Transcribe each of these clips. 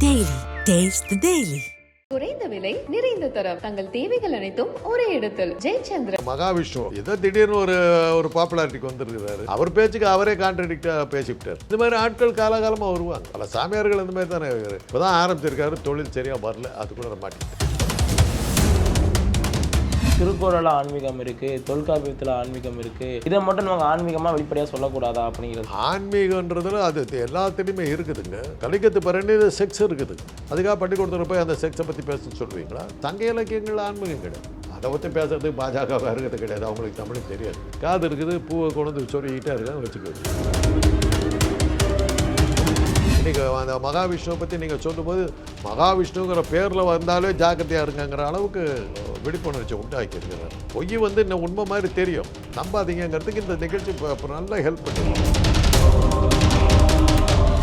Taste the Daily. குறைந்த விலை நிறைந்த தரம். தங்கள் தேவைகள் அனைத்தும் ஒரே இடத்தில். ஜெயச்சந்திரன். மகாவிஷ்ணு. ஏதோ திடீர்னு ஒரு ஒரு பாப்புலாரிட்டிக்கு வந்திருக்கிறாரு. அவர் பேச்சுக்கு அவரே கான்ட்ரடிக்டா பேசிவிட்டார். இந்த மாதிரி ஆட்கள் காலகாலமா வருவாங்க. பல சாமியார்கள் இந்த மாதிரி தானே இருக்காரு. இப்பதான் ஆரம்பிச்சிருக்காரு தொழில் சரியா வரல அது கூட திருக்குறளில் ஆன்மீகம் இருக்குது தொல்காப்பியத்தில் ஆன்மீகம் இருக்குது இதை மட்டும் நம்ம ஆன்மீகமாக வெளிப்படையாக சொல்லக்கூடாதா அப்படிங்கிறது. ஆன்மீகன்றதுல அது எல்லாத்துலேயுமே இருக்குதுங்க. கலிக்கத்து பரணியில் செக்ஸ் இருக்குது. அதுக்காக பள்ளிக்கூடத்தில் போய் அந்த செக்ஸை பற்றி பேச சொல்லுவீங்களா? தங்க இலக்கியங்கள் ஆன்மீகம் கிடையாது. அதை பற்றி பேசுறதுக்கு பாஜக இருக்கிறது கிடையாது. அவங்களுக்கு தமிழ் தெரியாது. காது இருக்குது பூவை கொண்டு வந்து சொல்லிக்கிட்டே இருக்காங்க வச்சுக்கோங்க. நீங்கள் அந்த மகாவிஷ்ணுவை பற்றி நீங்கள் சொல்லும்போது மகாவிஷ்ணுங்கிற பேரில் வந்தாலே ஜாக்கிரதையாக இருங்கங்கிற அளவுக்கு விழிப்புணர்ச்சி உண்டாக்கி இருக்கிறார் பொய் வந்து இன்னும் உண்மை மாதிரி தெரியும். நம்பாதீங்கிறதுக்கு இந்த நிகழ்ச்சி இப்போ நல்லா ஹெல்ப் பண்ணுவோம்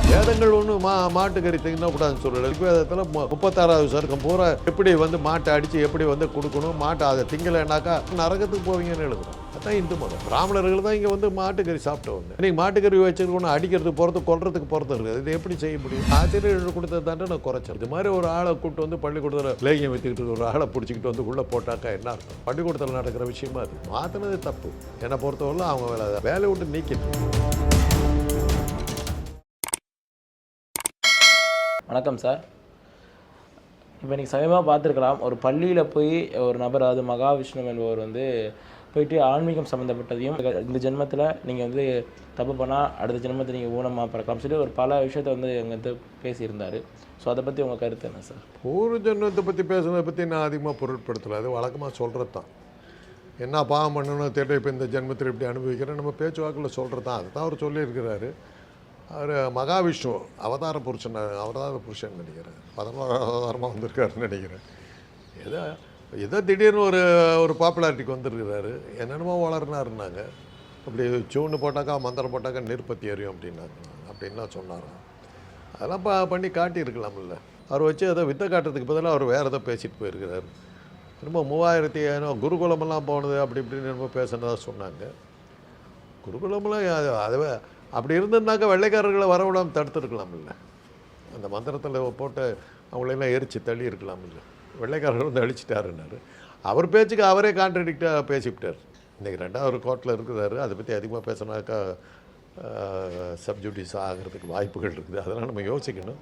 வேதங்கள் ஒன்று மா மாட்டுக்கறி தின்னக்கூடாதுன்னு சொல்லல ரிக்வேதத்தில் மு- முப்பத்தாறாவது சருக்கம் பூரா எப்படி வந்து மாட்டை அடித்து எப்படி வந்து கொடுக்கணும் மாட்டை அதை திங்கலைன்னாக்கா நரகத்துக்கு போவீங்கன்னு எழுதுறோம். தான் இந்து மதம். பிராமணர்கள் தான் இங்கே வந்து மாட்டுக்கறி சாப்பிட்டவங்க. இன்னைக்கு மாட்டுக்கறி வச்சிருக்கணும் அடிக்கிறதுக்கு போகிறது கொல்றதுக்கு போகிறது இருக்குது. இது எப்படி செய்ய முடியும்? ஆசிரியர்கள் கொடுத்தது தாண்டே நான் குறைச்சேன். இது மாதிரி ஒரு ஆளை கூப்பிட்டு வந்து பள்ளிக்கூடத்தில் லேகியம் வைத்துக்கிட்டு ஒரு ஆளை பிடிச்சிக்கிட்டு வந்து உள்ளே போட்டாக்கா என்ன அர்த்தம்? பள்ளிக்கூடத்தில் நடக்கிற விஷயமா அது? மாற்றினது தப்பு. என்னை பொறுத்தவரை அவங்க வேலை வேலையை விட்டு நீக்கிட்டு. வணக்கம் சார். இப்போ இன்றைக்கி சமயமாக பார்த்துருக்கலாம். ஒரு பள்ளியில் போய் ஒரு நபர் அதாவது மகாவிஷ்ணு என்பவர் வந்து போயிட்டு ஆன்மீகம் சம்மந்தப்பட்டதையும் இந்த ஜென்மத்தில் நீங்கள் வந்து தப்பு பண்ணால் அடுத்த ஜென்மத்தில் நீங்கள் ஊனமாக பிறக்கலாம். சொல்லி ஒரு பல விஷயத்த வந்து எங்கிட்ட பேசியிருந்தார். ஸோ அதை பற்றி உங்கள் கருத்து என்ன சார் பூர்வ ஜென்மத்தை பற்றி பேசுனதை பற்றி நான் அதிகமாக பொருட்படுத்தலை. அது வழக்கமாக சொல்கிறது தான் என்ன பாவம் பண்ணணும் தெரியல இப்போ இந்த ஜென்மத்தில் இப்படி அனுபவிக்கிறேன் நம்ம பேச்சுவாக்கில் சொல்கிறது தான் அதுதான் அவர் சொல்லியிருக்கிறாரு. அவர் மகாவிஷ்ணு அவதார புருஷன் அவதார புருஷன் நினைக்கிறேன் பதினோராவது அவதாரமாக வந்திருக்காருன்னு நினைக்கிறேன். ஏதோ ஏதோ திடீர்னு ஒரு ஒரு பாப்புலாரிட்டிக்கு வந்துருக்கிறாரு. என்னென்னமோ வளர்னாருனாங்க அப்படி சூண்டு போட்டாக்கா மந்திரம் போட்டாக்கா நெருப்பத்தி எறியும் அப்படின்னாங்க. அப்படின்லாம் சொன்னாராம். அதெல்லாம் ப பண்ணி காட்டியிருக்கலாம்ல. அவர் வச்சு அதை வித்தை காட்டுறதுக்கு பதிலாக அவர் வேறு ஏதோ பேசிட்டு போயிருக்கிறார். ரொம்ப மூவாயிரத்தி ஏனோ குருகுலமெல்லாம் போனது அப்படி இப்படின்னு ரொம்ப பேசுனதாக சொன்னாங்க. குருகுலமெல்லாம் அது- அதுவே அப்படி இருந்திருந்தாக்க வெள்ளைக்காரர்களை வரவிடாமல் தடுத்துருக்கலாம்ல. அந்த மந்திரத்தில் போட்டு அவங்களெல்லாம் எரித்து தள்ளி இருக்கலாம்ல வெள்ளைக்காரர் வந்து அழிச்சிட்டாருன்னாரு. அவர் பேச்சுக்கு அவரே கான்ட்ரடிக்டாக பேசிவிட்டார். இன்றைக்கி ரெண்டாவது கோர்ட்டில் இருக்கிறாரு. அதை பற்றி அதிகமாக பேசினாக்கா சப்ஜூட்டிஸ் ஆகிறதுக்கு வாய்ப்புகள் இருக்குது. அதெல்லாம் நம்ம யோசிக்கணும்.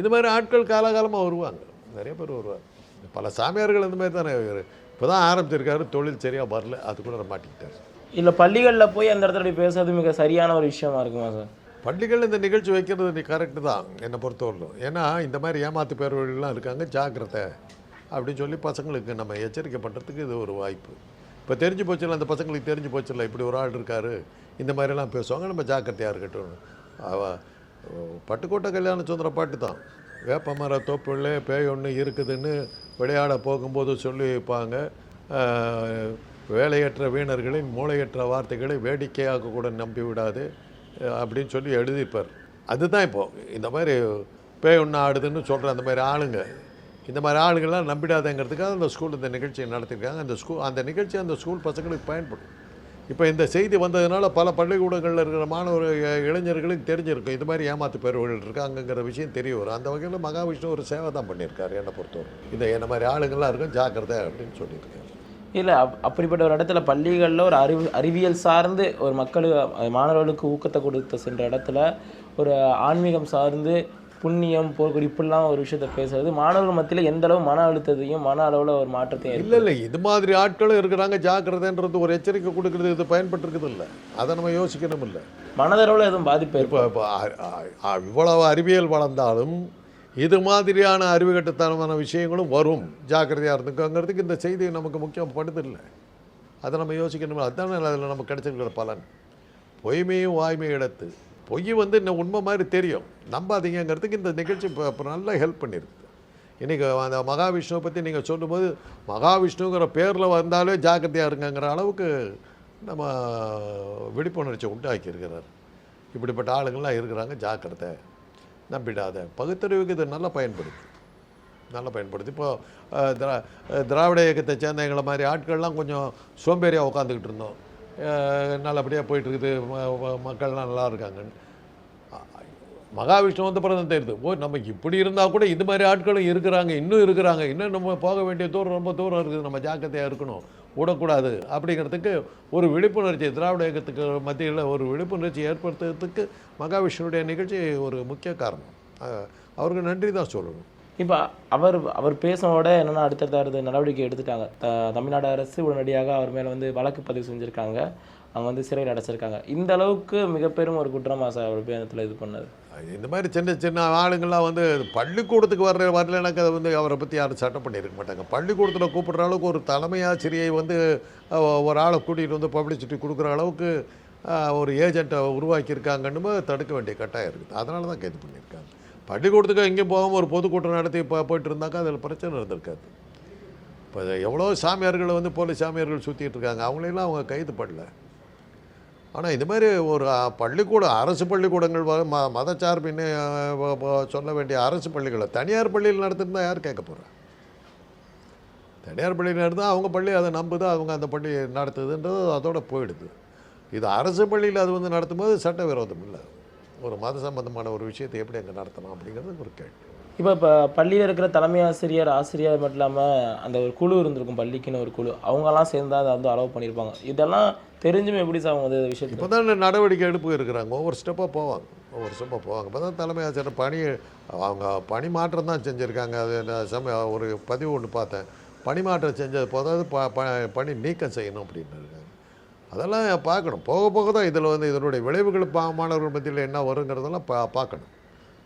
இது மாதிரி ஆட்கள் காலகாலமாக வருவாங்க. நிறைய பேர் வருவாங்க. பல சாமியார்கள் இந்த மாதிரி தானே இப்போ தான் ஆரம்பிச்சிருக்காரு. தொழில் சரியாக வரல. அது கூட மாட்டிக்கிட்டார். இல்லை பள்ளிகளில் போய் அந்த இடத்துல பேசுறது மிக சரியான ஒரு விஷயமா இருக்குமா சார் பள்ளிகள் இந்த நிகழ்ச்சி வைக்கிறது கரெக்டு தான். என்னை பொறுத்தவரையிலும். ஏன்னா இந்த மாதிரி ஏமாத்து பேர்வழிலாம் இருக்காங்க. ஜாக்கிரதை. அப்படின்னு சொல்லி பசங்களுக்கு நம்ம எச்சரிக்கை பண்ணுறதுக்கு இது ஒரு வாய்ப்பு. இப்போ தெரிஞ்சு போச்சுல அந்த பசங்களுக்கு தெரிஞ்சு போச்சுல இப்படி ஒரு ஆள் இருக்காரு இந்த மாதிரிலாம் பேசுவாங்க நம்ம ஜாக்கிரதையாக இருக்கட்டும். பட்டுக்கோட்டை கல்யாண சுந்தர பாட்டு தான். வேப்பமர தோப்புள்ள பேய் ஒன்று இருக்குதுன்னு விளையாட போகும்போது சொல்லி வைப்பாங்க வேலையற்ற வீணர்களின் மூளையற்ற வார்த்தைகளை வேடிக்கையாக கூட நம்பி விடாது அப்படின்னு சொல்லி எழுதிப்பார் அதுதான் இப்போது இந்த மாதிரி பேய் ஒன்று ஆடுதுன்னு சொல்கிற அந்த மாதிரி ஆளுங்க. இந்த மாதிரி ஆளுகள்லாம் நம்பிடாதங்கிறதுக்காக அந்த ஸ்கூல் இந்த நிகழ்ச்சியை நடத்திருக்காங்க அந்த ஸ்கூல் அந்த நிகழ்ச்சி அந்த ஸ்கூல் பசங்களுக்கு பயன்படும். இப்போ இந்த செய்தி வந்ததுனால பல பள்ளிக்கூடங்களில் இருக்கிற மாணவர் இளைஞர்களுக்கு தெரிஞ்சிருக்கும். இது மாதிரி ஏமாத்து பேர்கள் இருக்காங்கங்கிற விஷயம் தெரிய வரும். அந்த வகையில் மகாவிஷ்ணு ஒரு சேவை தான் பண்ணியிருக்காரு என்னை பொறுத்தவரை. இந்த என்ன மாதிரி ஆளுங்கள்லாம் இருக்கும் ஜாக்கிரதை அப்படின்னு சொல்லியிருக்காரு. இல்லை அப் அப்படிப்பட்ட ஒரு இடத்துல பள்ளிகளில் ஒரு அறிவு அறிவியல் சார்ந்து ஒரு மக்களுக்கு மாணவர்களுக்கு ஊக்கத்தை கொடுத்த சென்ற இடத்துல ஒரு ஆன்மீகம் சார்ந்து புண்ணியம் போர்க்குடி இப்படிலாம் ஒரு விஷயத்த பேசுறது. மாணவர்கள் மத்தியில் எந்த அளவு மன அழுத்தத்தையும் மன அளவில் ஒரு மாற்றத்தையும் இல்லை இல்லை. இது மாதிரி ஆட்களும் இருக்கிறாங்க. ஜாக்கிரதைன்றது ஒரு எச்சரிக்கை கொடுக்கறது இது பயன்பட்டுருக்குது இல்லை அதை நம்ம யோசிக்கணும் இல்லை மனதளவில் எதுவும் பாதிப்பு இப்போ இவ்வளவு அறிவியல் வளர்ந்தாலும் இது மாதிரியான அறிவுகட்டத்தனமான விஷயங்களும் வரும். ஜாக்கிரதையாக இருந்துக்கோங்கிறதுக்கு இந்த செய்தி நமக்கு முக்கியப்படுது இல்லை அதை நம்ம யோசிக்கணும் அதுதானே அதில் நமக்கு கிடைச்சிருக்கிற பலன். பொய்மையும் வாய்மையும் எடுத்து பொய் வந்து இன்னும் உண்மை மாதிரி தெரியும். நம்பாதீங்கிறதுக்கு இந்த நிகழ்ச்சி இப்போ நல்லா ஹெல்ப் பண்ணியிருக்கு இன்றைக்கி அந்த மகாவிஷ்ணுவை பற்றி நீங்கள் சொல்லும்போது மகாவிஷ்ணுங்கிற பேரில் வந்தாலே ஜாக்கிரதையாக இருங்கங்கிற அளவுக்கு நம்ம விழிப்புணர்ச்சி உண்டாக்கி இருக்கிறார். இப்படிப்பட்ட ஆளுங்கள்லாம் இருக்கிறாங்க ஜாக்கிரதை. நம்பிடாத. பகுத்தறிவுக்கு இது நல்லா பயன்படுது நல்லா பயன்படுது இப்போ திரா திராவிட இயக்கத்தை சேர்ந்த எங்களை மாதிரி ஆட்கள்லாம் கொஞ்சம் சோம்பேறியாக உட்காந்துக்கிட்டு இருந்தோம். நல்லபடியாக போயிட்டுருக்குது. ம- மக்கள்லாம் நல்லா இருக்காங்கன்னு மகாவிஷ்ணு வந்த பிறகு தெரியுது. ஓ நம்ம இப்படி இருந்தால் கூட இது மாதிரி ஆட்களும் இருக்கிறாங்க இன்னும் இருக்கிறாங்க. இன்னும் நம்ம போக வேண்டிய தூரம் ரொம்ப தூரம் இருக்குது. நம்ம ஜாக்கிரதையாக இருக்கணும். விடக்கூடாது. அப்படிங்கிறதுக்கு ஒரு விழிப்புணர்ச்சி திராவிட இயக்கத்துக்கு மத்தியில் ஒரு விழிப்புணர்ச்சி ஏற்படுத்துறதுக்கு மகாவிஷ்ணுடைய நிகழ்ச்சி ஒரு முக்கிய காரணம். அவருக்கு நன்றி தான் சொல்லணும். இப்போ அவர் அவர் பேசினோட என்னென்னா அடுத்தடுத்த அடுத்த நடவடிக்கை எடுத்துட்டாங்க. த- தமிழ்நாடு அரசு உடனடியாக அவர் மேலே வந்து வழக்கு பதிவு செஞ்சுருக்காங்க. அவங்க வந்து சிறையில் அடைச்சிருக்காங்க. இந்த அளவுக்கு மிகப்பெரும் ஒரு குற்றமாக சார் அவர் பேனத்தில் இது பண்ணது? இந்த மாதிரி சின்ன சின்ன ஆளுங்கள்லாம் வந்து பள்ளிக்கூடத்துக்கு வர்ற வரலனாக்க அதை வந்து அவரை பற்றி யாரும் சட்டம் பண்ணியிருக்க மாட்டாங்க. பள்ளிக்கூடத்தில் கூப்பிடுற அளவுக்கு ஒரு தலைமை ஆசிரியை வந்து ஒரு ஆளை கூட்டிகிட்டு வந்து பப்ளிசிட்டி கொடுக்குற அளவுக்கு ஒரு ஏஜெண்ட்டை உருவாக்கியிருக்காங்கன்னு தடுக்க வேண்டிய கட்டாயம் இருக்குது. அதனால தான் கைது பண்ணியிருக்காங்க. பள்ளிக்கூடத்துக்கு எங்கேயும் போகாமல் ஒரு பொதுக்கூட்டம் நடத்தி இப்போ போயிட்டு இருந்தாக்கா அதில் பிரச்சனை இருந்திருக்காது. இப்போ எவ்வளோ சாமியார்களை வந்து போலீஸ் சாமியார்கள் சுற்றிட்டு இருக்காங்க அவங்களெல்லாம் அவங்க கைது பண்ணல. ஆனால் இது மாதிரி ஒரு பள்ளிக்கூடம் அரசு பள்ளிக்கூடங்கள் வ- ம மதச்சார்பின்னு சொல்ல வேண்டிய அரசு பள்ளிகளை தனியார் பள்ளியில் நடத்திருந்தால் யார் கேட்க போகிறா தனியார் பள்ளியில் நடந்தால் அவங்க பள்ளி அதை நம்புது அவங்க அந்த பள்ளி நடத்துதுன்றது அதோட போயிடுது. இது அரசு பள்ளியில் அது வந்து நடத்தும்போது சட்டவிரோதம் இல்லை. ஒரு மத சம்பந்தமான ஒரு விஷயத்தை எப்படி அங்கே நடத்தணும் அப்படிங்கிறது ஒரு கேள்வி. இப்போ இப்போ பள்ளியில் இருக்கிற தலைமை ஆசிரியர் ஆசிரியர் மட்டும் இல்லாமல் அந்த ஒரு குழு இருந்திருக்கும் பள்ளிக்குன்னு ஒரு குழு. அவங்கெல்லாம் சேர்ந்து அதை வந்து அலோவ் பண்ணியிருப்பாங்க. இதெல்லாம் தெரிஞ்சும் எப்படி சார் அவங்க வந்து விஷயத்தை இப்போ தான் நடவடிக்கை எடுப்பு இருக்கிறாங்க. ஒவ்வொரு ஸ்டெப்பாக போவாங்க. ஒவ்வொரு ஸ்டெப்பாக போவாங்க. இப்போ தான் தலைமை ஆசிரியர் பணி அவங்க பணி மாற்றம் தான் செஞ்சுருக்காங்க. அது நான் சம ஒரு பதிவு ஒன்று பார்த்தேன். பணி மாற்றம் செஞ்சது போதாவது ப பணி நீக்கம் செய்யணும் அப்படின்னு அதெல்லாம் பார்க்கணும். போக போக தான் இதில் வந்து இதனுடைய விளைவுகள் பா மாணவர்கள் மத்தியில் என்ன வருங்கிறதெல்லாம் பா பார்க்கணும்.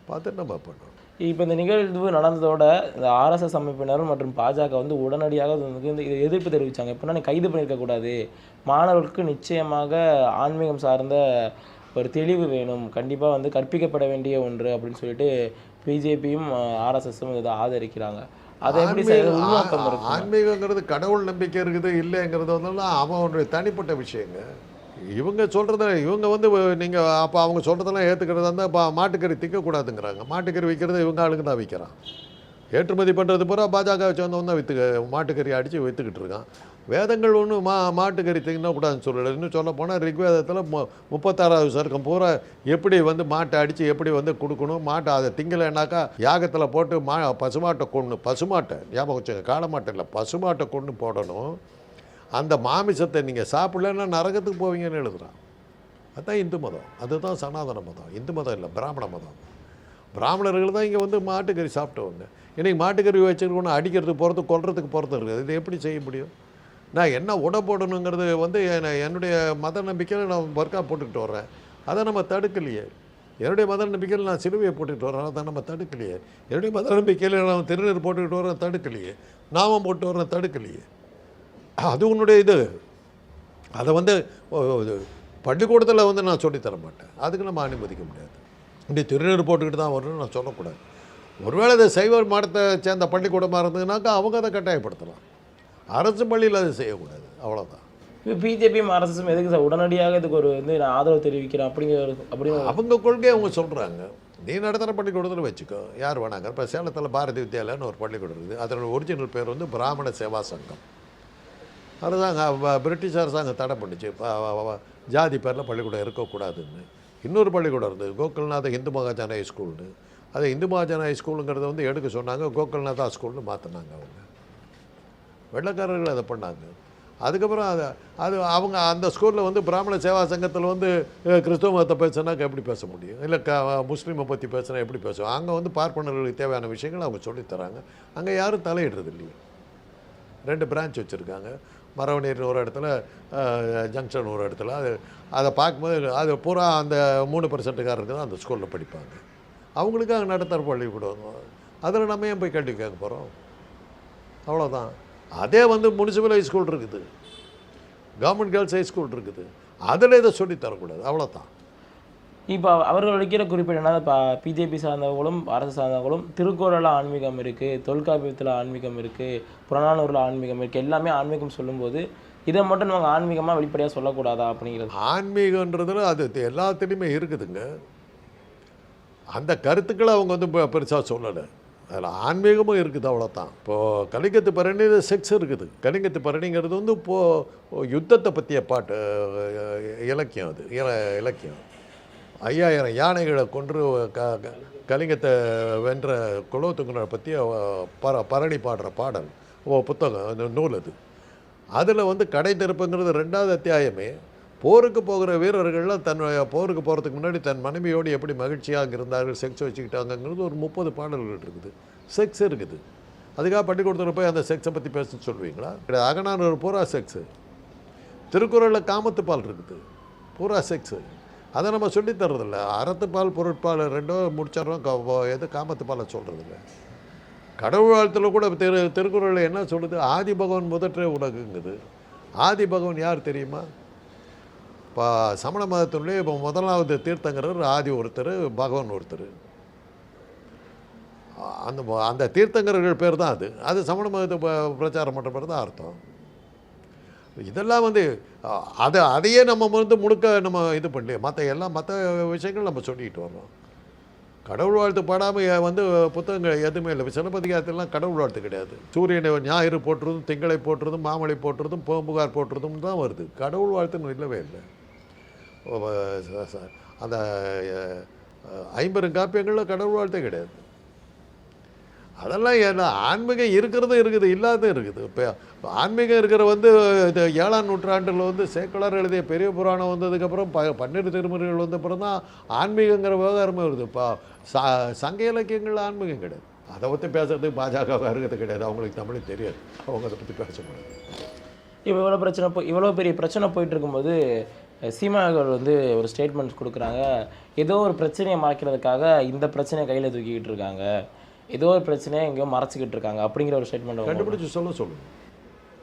பார்த்துட்டு நம்ம பண்ணணும் இப்போ இந்த நிகழ்வு நடந்ததோட இந்த ஆர்எஸ்எஸ் அமைப்பினர் மற்றும் பாஜக வந்து உடனடியாக வந்து இதை எதிர்ப்பு தெரிவித்தாங்க எப்படின்னா நீ கைது பண்ணியிருக்கக்கூடாது மாணவர்களுக்கு நிச்சயமாக ஆன்மீகம் சார்ந்த ஒரு தெளிவு வேணும். கண்டிப்பாக வந்து கற்பிக்கப்பட வேண்டிய ஒன்று அப்படின்னு சொல்லிட்டு பிஜேபியும் ஆர்எஸ்எஸும் இதை ஆதரிக்கிறாங்க. அதை எப்படி உருவாக்கம் இருக்கும் ஆன்மீகங்கிறது கடவுள் நம்பிக்கை இருக்குது இல்லைங்கிறது வந்து அவனுடைய தனிப்பட்ட விஷயங்க. இவங்க சொல்கிறத இவங்க வந்து நீங்கள் அப்போ அவங்க சொல்கிறதெல்லாம் ஏற்றுக்கிறதா இருந்தால் இப்போ மாட்டுக்கறி திங்கக்கூடாதுங்கிறாங்க மாட்டுக்கறி விற்கிறது இவங்க ஆளுங்க தான் விற்கிறான். ஏற்றுமதி பண்ணுறது பூரா பாஜக சேர்ந்தவன் தான் விற்று மாட்டுக்கறி அடித்து விற்றுக்கிட்டு இருக்கான். வேதங்கள் ஒன்றும் மா மாட்டுக்கறி தின்னக்கூடாதுன்னு சொல்லலை. இன்னும் சொல்ல போனால் ரிக்வேதத்தில் மு முப்பத்தாறாவது சர்க்கம் பூரா எப்படி வந்து மாட்டை அடித்து எப்படி வந்து கொடுக்கணும் மாட்டை அதை திங்கலைனாக்கா யாகத்தில் போட்டு மா பசுமாட்டை கொண்டு பசுமாட்டை ஞாபகம் வச்சுங்க காளை மாட்டை இல்லை பசுமாட்டை கொண்டு போடணும். அந்த மாமிசத்தை நீங்கள் சாப்பிடலன்னா நரகத்துக்கு போவீங்கன்னு எழுதுகிறான் அதுதான் இந்து மதம். அதுதான் சனாதன மதம். இந்து மதம் இல்லை பிராமண மதம். பிராமணர்கள் தான் இங்கே வந்து மாட்டுக்கறி சாப்பிட்டவங்க இன்றைக்கி மாட்டுக்கறி வச்சுருக்கணும் அடிக்கிறதுக்கு போகிறது கொல்றதுக்கு போகிறது இருக்குது. இது எப்படி செய்ய முடியும்? நான் என்ன உடை போடணுங்கிறது வந்து என்னுடைய மத நம்பிக்கையில் நான் ஒர்க்காக போட்டுக்கிட்டு வர்றேன். அதை நம்ம தடுக்கலையே. என்னுடைய மத நம்பிக்கையில் நான் சிலுவையை போட்டுக்கிட்டு வரேன் அதை நம்ம தடுக்கலையே. என்னுடைய மத நம்பிக்கையில் நான் திருநீர் போட்டுக்கிட்டு வரேன் தடுக்கலையே. நாமம் போட்டு வரேன் தடுக்கலையே. அது உன்னுடைய இது. அதை வந்து பள்ளிக்கூடத்தில் வந்து நான் சொல்லித் தர மாட்டேன். அதுக்கு நம்ம அனுமதிக்க முடியாது. இப்படி திருநீர் போட்டுக்கிட்டு தான் வரணும்னு நான் சொல்லக்கூடாது. ஒருவேளை இந்த சைவர் மடத்தை சேர்ந்த பள்ளிக்கூடமாக இருந்ததுனாக்கா அவங்க அதை கட்டாயப்படுத்தலாம். அரசு பள்ளியில் அதை செய்யக்கூடாது. அவ்வளோதான் இப்போ பிஜேபியும் ஆர்எஸ்எஸும் எதுக்கு சார்? உடனடியாக இதுக்கு ஒரு வந்து நான் ஆதரவு தெரிவிக்கிறேன் அப்படிங்கிற ஒரு- அப்படின்னு அவங்க கொள்கையை அவங்க சொல்கிறாங்க நீ நடத்துகிற பள்ளிக்கூடத்தில் வச்சுக்கோ. யார் வேணாங்க. இப்போ சேலத்தில் பாரதி வித்யாலயன்னு ஒரு பள்ளிக்கூடம் இருக்குது. அதனோட ஒரிஜினல் பேர் வந்து பிராமண சேவா சங்கம். வ- பிரிட்டிஷ் அரசாங்கம் தடை பண்ணுச்சு. ஜாதி பேரில் பள்ளிக்கூடம் இருக்கக்கூடாதுன்னு. இன்னொரு பள்ளிக்கூடம் இருந்தது. கோகுல்நாத இந்து மகாஜன ஹை ஸ்கூல்னு. அது இந்து மகாஜன ஹை ஸ்கூலுங்கிறத வந்து எடுக்க சொன்னாங்க. கோகுல்நாதா ஸ்கூல்னு மாற்றினாங்க அவங்க. வெள்ளைக்காரர்கள் அதை பண்ணாங்க. அதுக்கப்புறம் அது அது அவங்க அந்த ஸ்கூலில் வந்து பிராமண சேவா சங்கத்தில் வந்து கிறிஸ்தவ கிறிஸ்துவ மதத்தை பேசுனாக்க எப்படி பேச முடியும்? இல்லை க முஸ்லீமை பற்றி பேசுனா எப்படி பேசுவோம்? அங்கே வந்து பார்ப்பனர்களுக்கு தேவையான விஷயங்கள் அவங்க சொல்லித் தராங்க. அங்கே யாரும் தலையிடுறது இல்லையே. ரெண்டு பிரான்ச் வச்சுருக்காங்க. மரவநீர்னு ஒரு இடத்துல ஜங்ஷன் ஒரு இடத்துல. அது அதை பார்க்கும்போது அது பூரா அந்த மூணு பர்சன்ட்டுக்காரருக்கு தான் அந்த ஸ்கூலில் படிப்பாங்க. அவங்களுக்கு அங்கே நடத்துகிற பள்ளிக்கூடம். அதில் நம்ம ஏன் போய் கல்வி கேட்க போகிறோம் அவ்வளோதான் அதே வந்து முனிசிபல் ஹை ஸ்கூல் இருக்குது. கவர்மெண்ட் கேர்ள்ஸ் ஹை ஸ்கூல் இருக்குது. அதில் இதை சொல்லித் தரக்கூடாது. அவ்வளோதான் இப்போ அவர்கள் வைக்கிற குறிப்பிட்ட என்ன இப்போ பிஜேபி சார்ந்தவங்களும் அரசு சார்ந்தவங்களும் திருக்குறளில் ஆன்மீகம் இருக்குது தொல்காப்பியத்தில் ஆன்மீகம் இருக்குது புறநானூரில் ஆன்மீகம் இருக்குது எல்லாமே ஆன்மீகம் சொல்லும்போது இதை மட்டும் நம்ம ஆன்மீகமாக வெளிப்படையாக சொல்லக்கூடாதா அப்படிங்கிறது? ஆன்மீகன்றதுல அது எல்லாத்துலேயுமே இருக்குதுங்க. அந்த கருத்துக்களை அவங்க வந்து பெருசாக சொல்லலை. அதில் ஆன்மீகமும் இருக்குது அவ்வளோதான். இப்போது கலிங்கத்து பரணி செக்ஸ் இருக்குது. கலிங்கத்து பரணிங்கிறது வந்து இப்போது யுத்தத்தை பற்றிய பாட்டு இலக்கியம் அது இல இலக்கியம். ஐயாயிரம் யானைகளை கொன்று க க- கலிங்கத்தை வென்ற குலோத்துங்கனை பற்றி பர பரணி பாடுற பாடல் ஓ புத்தகம் அந்த நூல் அது. அதில் வந்து கடை திறப்புங்கிறது ரெண்டாவது அத்தியாயமே. போருக்கு போகிற வீரர்கள்லாம் தன் போருக்கு போகிறதுக்கு முன்னாடி தன் மனைவியோடு எப்படி மகிழ்ச்சியாக இருந்தார்கள் செக்ஸ் வச்சுக்கிட்டாங்கங்கிறது ஒரு முப்பது பாடல்கள் இருக்குது. செக்ஸ் இருக்குது. அதுக்காக பள்ளிக்கூடத்தில் போய் அந்த செக்ஸை பற்றி பேச சொல்லுவீங்களா கிடையாது. அகனானூர் பூரா செக்ஸு திருக்குறளில் காமத்துப்பால் இருக்குது. பூரா செக்ஸு அதை நம்ம சொல்லித்தரதில்ல அறத்துப்பால் பொருட்பால் ரெண்டோ முடிச்சிடறோம். க- எது காமத்துப்பாலை சொல்கிறதில்ல கடவுள் வாழ்த்துல கூட திரு திருக்குறளில் என்ன சொல்லுது? ஆதி பகவான் முதற்றே உலகுங்குது. ஆதி பகவான் யார் தெரியுமா? இப்போ சமண மதத்தினுடைய இப்போ முதலாவது தீர்த்தங்கரர் ஆதி ஒருத்தர் பகவான் ஒருத்தர். அந்த அந்த தீர்த்தங்கரர்கள் பேர் தான் அது. அது சமண மதத்தை ப- பிரச்சாரம் பண்ணுற பேர் தான் அர்த்தம். இதெல்லாம் வந்து அதை அதையே நம்ம வந்து முழுக்க நம்ம இது பண்ணி மற்ற எல்லாம் மற்ற விஷயங்கள் நம்ம சொல்லிக்கிட்டு வரோம் கடவுள் வாழ்த்து பாடாமல் வந்து புத்தகங்கள் எதுவுமே இல்லை. சிலப்பதிகாரத்திலாம் கடவுள் வாழ்த்து கிடையாது. சூரியனை ஞாயிறு போட்டுறதும் திங்களை போட்டுறதும் மாமலை போட்டுறதும் பூம்புகார் போட்டுறதும் தான் வருது. கடவுள் வாழ்த்துன்னு இல்லவே இல்லை. அந்த ஐம்பெருங்காப்பியங்களில் கடவுள் வாழ்த்தே கிடையாது. அதெல்லாம் என்ன ஆன்மீகம் இருக்கிறதும் இருக்குது இல்லாததும் இருக்குது. இப்போ ஆன்மீகம் இருக்கிற வந்து இது ஏழாம் நூற்றாண்டில் வந்து சேக்கலார் எழுதிய பெரிய புராணம் வந்ததுக்கப்புறம் ப பன்னிரு திருமுறைகள் வந்த அப்புறம் தான் ஆன்மீகங்கிற விவகாரமே வருது. இப்போ ச சங்க இலக்கியங்கள் ஆன்மீகம் கிடையாது. அதை பற்றி பேசுகிறதுக்கு பாஜக இருக்கிறது கிடையாது. அவங்களுக்கு தமிழே தெரியாது. அவங்க அதை பற்றி பேச முடியாது. இப்போ இவ்வளோ பிரச்சனை போய் இவ்வளோ பெரிய பிரச்சனை போயிட்டு இருக்கும்போது சீமா அவர்கள் வந்து ஒரு ஸ்டேட்மெண்ட்ஸ் கொடுக்குறாங்க. ஏதோ ஒரு பிரச்சனையை மறைக்கிறதுக்காக இந்த பிரச்சனையை கையில் தூக்கிக்கிட்டு இருக்காங்க. ஏதோ ஒரு பிரச்சனையை எங்கேயோ மறைச்சிக்கிட்டு இருக்காங்க அப்படிங்கிற ஒரு ஸ்டேட்மெண்ட் கண்டுபிடிச்சு சொல்ல சொல்லுங்க.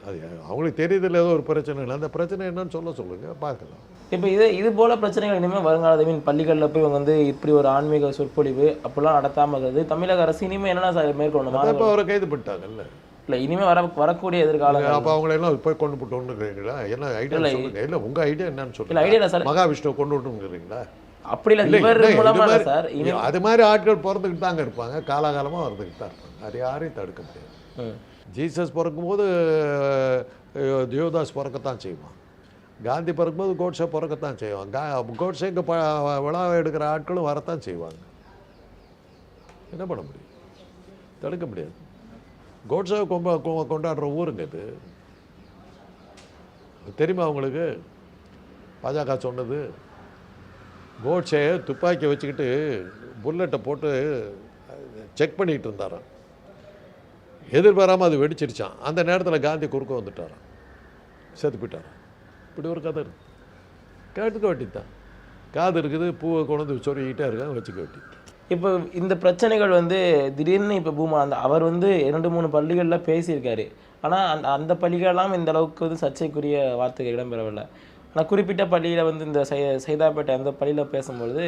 அது அவங்களுக்கு தெரியுதுல ஏதோ ஒரு பிரச்சனை இல்லை அந்த பிரச்சனை என்னன்னு சொல்ல சொல்லுங்க. பார்க்கலாம். இப்போ இது இது போல பிரச்சனைகள் இனிமேல் வருங்காலத்தில் மீன் பள்ளிகளில் போய் இவங்க வந்து இப்படி ஒரு ஆன்மீக சொற்பொழிவு அப்படிலாம் நடத்தாமல் இருக்கிறது. தமிழக அரசு இனிமேல் என்னென்ன சார் மேற்கொள்ளணுமா? அப்போ அவரை கைது பண்ணிட்டாங்கல்ல. இல்லை இனிமேல் வர வரக்கூடிய எதிர்காலங்கள். அப்போ அவங்கள எல்லாம் போய் கொண்டு விட்டோன்னுங்கிறீங்களா என்ன ஐடியா இல்லை. சொல்லுங்க. இல்லை உங்கள் ஐடியா என்னன்னு சொல்லுங்க. ஐடியா சார் மகாவிஷ்ணுவை கொண்டு விட்டுங்கிறீங்களா அப்படி இல்லை இவர் இல்லை, இது மூலமா இல்லை மாதிரி- சார். அது மாதிரி ஆட்கள் பிறந்துக்கிட்டு தாங்க இருப்பாங்க. காலாகாலமாக வந்துக்கிட்டு தான் இருப்பாங்க. அது யாரையும் தடுக்க முடியாது. ஜீசஸ் பிறக்கும்போது அஹ், தியோதாஸ் பிறக்கத்தான் செய்வான். காந்தி பிறக்கும்போது கோட்ஸே பிறக்கத்தான் செய்வான். கா கோட்ஸேக்கு ப விழா எடுக்கிற ஆட்களும் வரத்தான் செய்வாங்க. என்ன பண்ண முடியும்? தடுக்க முடியாது. கோட்ஸாவை கொம்ப கொண்டாடுற ஊருங்க இது. தெரியுமா அவங்களுக்கு பாஜக சொன்னது. கோட்ஸே துப்பாக்கி வச்சுக்கிட்டு புல்லட்டை போட்டு செக் பண்ணிக்கிட்டு இருந்தாராம். எதிர்பாராமல் அது வெடிச்சிருச்சான் அந்த நேரத்தில் காந்தி குறுக்க வந்துட்டாராம். செத்து போயிட்டாராம். இப்படி ஒரு கதை இருக்கு. கேட்டுக்க வேண்டியதுதான் காது இருக்குது பூவை கொண்டு வந்து சொருகிட்டே இருக்காங்க வச்சுக்க வேண்டியது. இப்போ இந்த பிரச்சனைகள் வந்து திடீர்னு இப்போ பூமா அந்த அவர் வந்து இரண்டு மூணு பள்ளிகளில் பேசியிருக்காரு. ஆனால் அந்த அந்த பள்ளிகளெல்லாம் இந்த அளவுக்கு வந்து சர்ச்சைக்குரிய வார்த்தைகள் இடம்பெறவில்லை. ஆனால் குறிப்பிட்ட பள்ளியில் வந்து இந்த சை சைதாப்பேட்டை அந்த பள்ளியில் பேசும்பொழுது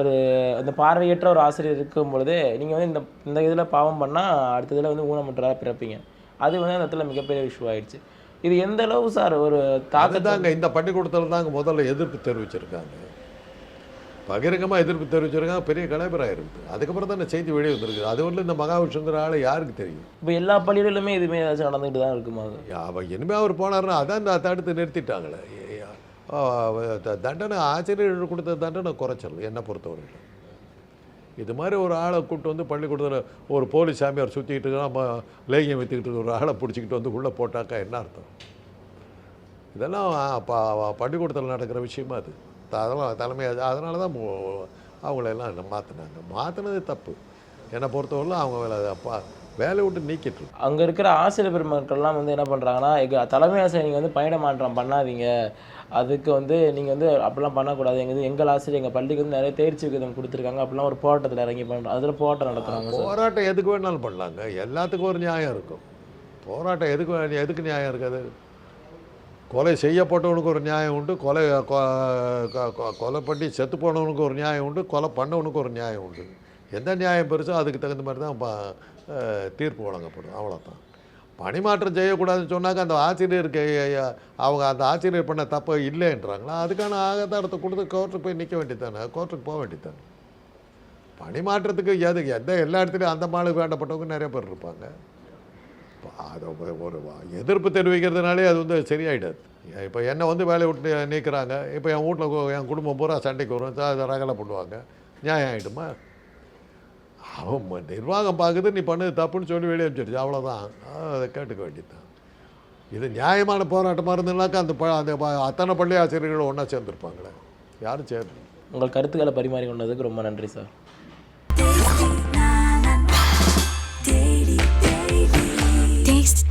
ஒரு அந்த பார்வையற்ற ஒரு ஆசிரியர் இருக்கும் பொழுது நீங்கள் வந்து இந்த இந்த இதில் பாவம் பண்ணால் அடுத்த இதில் வந்து ஊனமுற்றதாக பிறப்பீங்க. அது வந்து அந்த இடத்துல மிகப்பெரிய இஷ்யூ ஆயிடுச்சு. இது எந்த அளவு சார் ஒரு தாக்கத்தை அதுதாங்க இந்த பள்ளிக்கூடத்தில் தாங்க முதல்ல எதிர்ப்பு தெரிவிச்சிருக்காங்க. பகிரங்கமாக எதிர்ப்பு தெரிவிச்சிருக்காங்க. பெரிய கலைபராக இருக்குது அதுக்கப்புறம் தானே செய்தி வெளியே வந்திருக்கு அது வரல இந்த மகாவிஷ்ணுங்கிற ஆளை யாருக்கு தெரியும்? இப்போ எல்லா பள்ளிகளிலுமே இதுவுமே ஏதாச்சும் நடந்துகிட்டு தான் இருக்குமா? அது? அவ இனிமேல் அவர் போனார்னா அதான் இந்த தடுத்து நிறுத்திட்டாங்களே. தண்டனை ஆசிரியர்கள் கொடுத்த தண்டனை குறைச்சல். என்னை பொறுத்தவரையில். இது மாதிரி ஒரு ஆளை கூப்பிட்டு வந்து பள்ளிக்கூடத்தில் ஒரு போலீஸ் சாமியார் சுற்றிக்கிட்டு நம்ம லேகியம் விற்றுக்கிட்டு இருக்கிற ஒரு ஆளை பிடிச்சிக்கிட்டு வந்து உள்ளே போட்டாக்கா என்ன அர்த்தம்? இதெல்லாம் பள்ளிக்கூடத்தில் நடக்கிற விஷயமா அது. அதெல்லாம் தலைமை அதனால தான் அவங்களெல்லாம் மாற்றினாங்க மாற்றினது தப்பு. என்னை பொறுத்தவரையிலும் அவங்க வேலை அப்பா வேலையை விட்டு நீக்கிட்டு. அங்கே இருக்கிற ஆசிரியர் பெருமக்கள்லாம் வந்து என்ன பண்ணுறாங்கன்னா எங்கள் தலைமை ஆசிரியர் நீங்கள் வந்து பயண மாற்றம் பண்ணாதீங்க. அதுக்கு வந்து நீங்கள் வந்து அப்படிலாம் பண்ணக்கூடாது. எங்கள் எங்கள் ஆசிரியர் எங்கள் பள்ளிக்கு வந்து நிறைய தேர்ச்சி விகிதம் கொடுத்துருக்காங்க. அப்படிலாம் ஒரு போராட்டத்தில் இறங்கி பண்ணுறோம் அதில் போராட்டம் நடத்துகிறாங்க போராட்டம் எதுக்கு வேணாலும் பண்ணலாங்க. எல்லாத்துக்கும் ஒரு நியாயம் இருக்கும். போராட்டம் எதுக்கு எதுக்கு நியாயம் இருக்காது? கொலை செய்யப்பட்டவனுக்கு ஒரு நியாயம் உண்டு கொலை கொ- கொ- கொலை பண்ணி செத்து போனவனுக்கு ஒரு நியாயம் உண்டு கொலை பண்ணவனுக்கு ஒரு நியாயம் உண்டு. எந்த நியாயம் பெருசோ அதுக்கு தகுந்த மாதிரி தான் ப- தீர்ப்பு வழங்கப்படும். அவ்வளோதான் பணிமாற்றம் செய்யக்கூடாதுன்னு சொன்னாக்க அந்த ஆசிரியருக்கு அவங்க அந்த ஆசிரியர் பண்ண தப்பு இல்லைன்றாங்களா? அதுக்கான ஆதாரத்தை கொடுத்து கோர்ட்டுக்கு போய் நிற்க வேண்டியதானே கோர்ட்டுக்கு போக வேண்டியதானே பணிமாற்றத்துக்கு எது எந்த எல்லா இடத்துலையும் அந்த மாளுக்கு வேண்டப்பட்டவங்க நிறைய பேர் இருப்பாங்க. அதை ஒரு- ஒரு எதிர்ப்பு தெரிவிக்கிறதுனாலே அது வந்து சரியாயிடாது. இப்போ என்னை வந்து வேலையை விட்டு நீக்கிறாங்க. இப்போ என் வீட்டில் என் குடும்பம் பூரா சண்டைக்கு வரும். அதை ரகலை பண்ணுவாங்க நியாயம் ஆகிடுமா அவன் நிர்வாகம் பார்க்குது நீ பண்ணது தப்புன்னு சொல்லி வெளியே அமைச்சிருச்சு அவ்வளோதான் அதை கேட்டுக்க வேண்டியதுதான். இது நியாயமான போராட்டமாக இருந்ததுனாக்கா அந்த ப அந்த ப- அத்தனை பள்ளி ஆசிரியர்களும் ஒன்றா சேர்ந்துருப்பாங்களே. யாரும் சேர்ந்து உங்கள் கருத்துக்களை பரிமாறி கொண்டதுக்கு ரொம்ப நன்றி சார்.